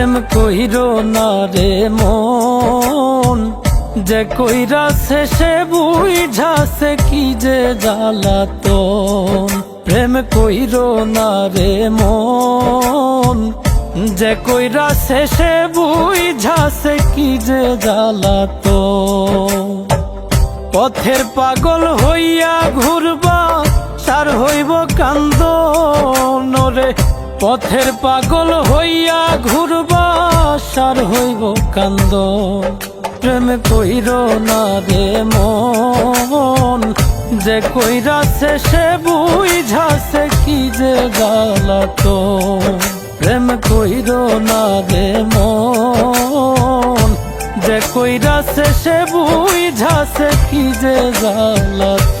প্রেম কইর না রে মন, যে কইরা শেষে বুঝাছে কি যে জ্বালাতন। প্রেম কইর না রে মন, যে কইরা শেষে বুঝাছে কি যে জ্বালাতন। পথের পাগল হইয়া ঘুরবা তার হইব কান্দ পথের পাগল হইয়া ঘুরবা সার হইব কান্দ। প্রেম কইর না রে মন, যে কইরা সে বুঝাছে কি যে গালাত প্রেম কইর না রে মন, যে কইরা সে বুঝাছে কি যে গালাত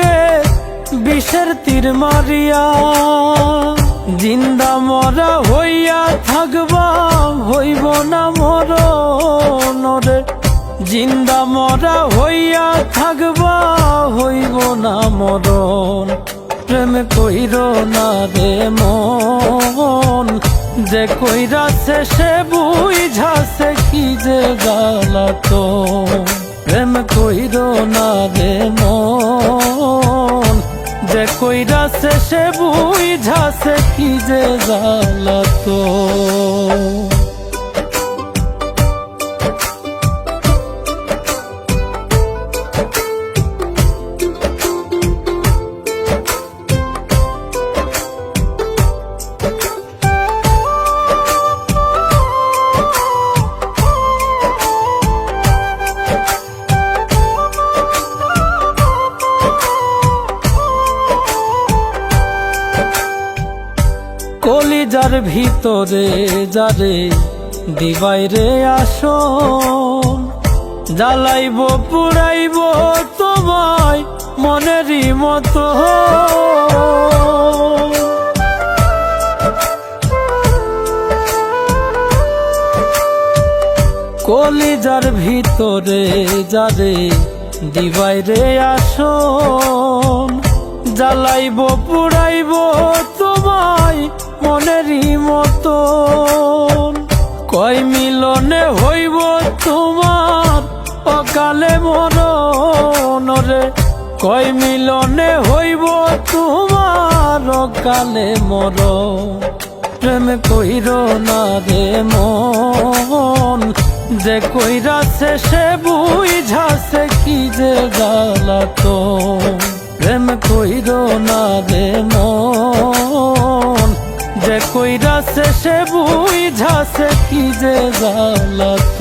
বিষের তীর মারিয়া, জিন্দা মরা হইয়া থাকবা, হইব না মর নরে জিন্দা মরা হইয়া থাকবা, হইব না মরণ। প্রেম কইর না রে মন, যে কইরা সে বুঝাছে কি যে গালাত প্রেম কইর না রে সে বুঝাছে কি যে গালাত কলিজার ভিতরে যারে দিবাই রে আসন জ্বালাইব, পুড়াইব তোমায় মনেরই মতো। কলিজার ভিতরে যারে দিবাই রে আসন জ্বালাইব তোমায় মনেরই মতো কয় মিলনে হইব তোমার অকালে মরণ রে। কয় মিলনে হইব তোমার অকালে মর প্রেম কইর না রে মন। যে কইরা সে বুঝাছে কি যে গালাত যে কইরা সে বুঝাছে কি যে গালাত